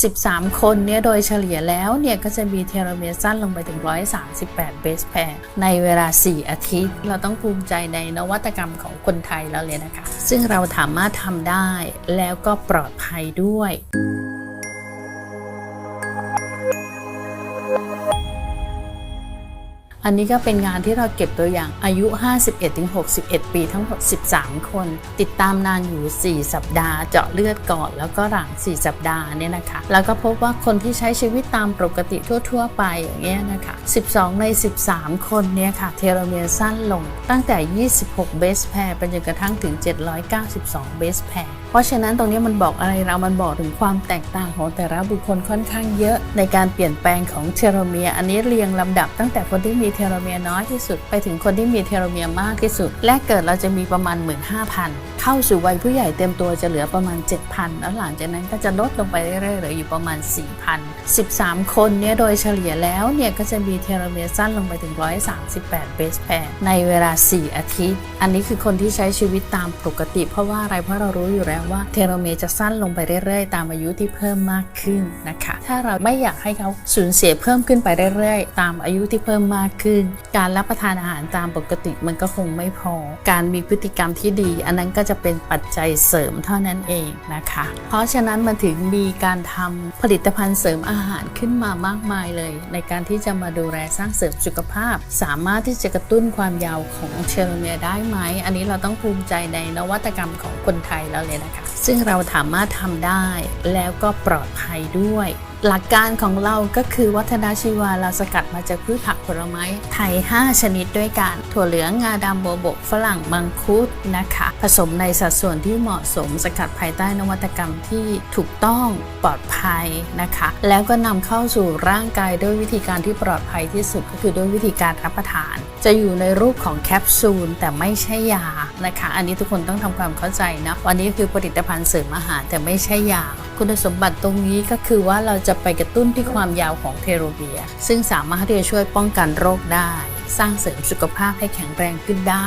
13 คนเนี่ยโดยเฉลี่ยแล้วเนี่ยก็จะมีเทโลเมียร์สั้นลงไปถึง 138 เบสแพร์ในเวลา 4 อาทิตย์ เราต้องภูมิใจในนวัตกรรมของคนไทยแล้วเลยนะคะ ซึ่งเราสามารถทำได้แล้วก็ปลอดภัยด้วย อันนี้ก็เป็นงานที่เราเก็บตัวอย่างอายุ 51-61 ปีทั้งหมด 13 คน ติดตามนานอยู่ 4 สัปดาห์ เจาะเลือดก่อน แล้วก็หลัง 4 สัปดาห์เนี่ยนะคะ แล้วก็พบว่าคนที่ใช้ชีวิตตามปกติทั่ว ๆ ไปอย่างเงี้ยนะคะ 12 ใน 13 คนเนี่ยค่ะ เทโลเมียร์สั้นลงตั้งแต่ 26 เบสแพร์ไปจนกระทั่งถึง 792 เบสแพร์ เพราะฉะนั้นตรงนี้มันบอกอะไรเรา มันบอกถึงความแตกต่างของแต่ละบุคคลค่อนข้างเยอะ ในการเปลี่ยนแปลงของเทโลเมียร์อันนี้เรียงลำดับตั้งแต่คนที่มีเทโลเมียร์น้อยที่สุด ไปถึงคนที่มีเทโลเมียร์มากที่สุดแรกเกิดเราจะมีประมาณ 15,000 เข้าสู่วัยผู้ใหญ่เต็มตัวจะเหลือประมาณ 7,000 แล้วหลังจากนั้นก็จะลดลงไปเรื่อยๆเหลืออยู่ประมาณ 4,000 13 คนเนี่ยโดยเฉลี่ยแล้วเนี่ยก็จะมีเทโลเมียร์สั้นลงไปถึง 138 เบสแพร์ในเวลา 4 อาทิตย์ อันนี้คือคนที่ใช้ชีวิตตามปกติ เพราะว่าอะไรเพราะเรารู้อยู่แล้วว่าเทโลเมียร์จะสั้นลงไปเรื่อยๆ ตามอายุที่เพิ่มมากขึ้นนะคะ ถ้าเราไม่อยากให้เขาสูญเสียเพิ่มขึ้นไปเรื่อยๆ ตามอายุที่เพิ่มมากขึ้น การรับประทานอาหารตามปกติมันก็คงไม่พอ การมีพฤติกรรมที่ดี อันนั้นก็จะะเป็นปัจจัยเสริมเท่านั้นเองนะคะ เพราะฉะนั้นมันถึงมีการทำผลิตภัณฑ์เสริมอาหารขึ้นมามากมายเลย ในการที่จะมาดูแลสร้างเสริมสุขภาพ สามารถที่จะกระตุ้นความยาวของเทโลเมียได้ไหม อันนี้เราต้องภูมิใจในนวัตกรรมของคนไทยแล้วเลยนะคะ ซึ่งเราสามารถทำได้แล้วก็ปลอดภัยด้วย หลักการของเราก็คือวัฒนาชีวาเราสกัดมาจากพืชผักผลไม้ไทย 5 ชนิดด้วยกัน ถั่วเหลืองงาดำโบวบกฝรั่งมังคุดนะคะ ผสมในสัดส่วนที่เหมาะสมสกัดภายใต้นวัตกรรมที่ถูกต้องปลอดภัยนะคะ แล้วก็นำเข้าสู่ร่างกายด้วยวิธีการที่ปลอดภัยที่สุดก็คือด้วยวิธีการรับประทาน จะอยู่ในรูปของแคปซูลแต่ไม่ใช่ยานะคะ อันนี้ทุกคนต้องทำความเข้าใจนะวันนี้คือผลิตภัณฑ์เสริมอาหารแต่ไม่ใช่ยา คุณสมบัติตรงนี้ก็คือว่าเราจะไปกระตุ้นที่ความยาวของเทโลเมียร์ซึ่งสามารถที่จะช่วยป้องกันโรคได้ สร้างเสริมสุขภาพให้แข็งแรงขึ้นได้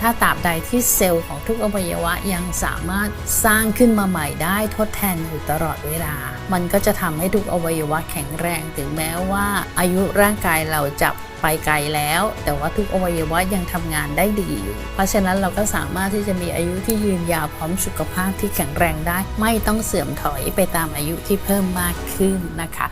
ถ้าตราบใดที่เซลล์ของทุกอวัยวะยังสามารถสร้างขึ้นมาใหม่ได้ทดแทนอยู่ตลอดเวลา มันก็จะทำให้ทุกอวัยวะแข็งแรงถึงแม้ว่าอายุร่างกายเราจะ ไปไกลแล้ว แต่ว่าทุกอวัยวะยังทำงานได้ดีอยู่ เพราะฉะนั้นเราก็สามารถที่จะมีอายุที่ยืนยาวพร้อมสุขภาพที่แข็งแรงได้ ไม่ต้องเสื่อมถอยไปตามอายุที่เพิ่มมากขึ้นนะคะ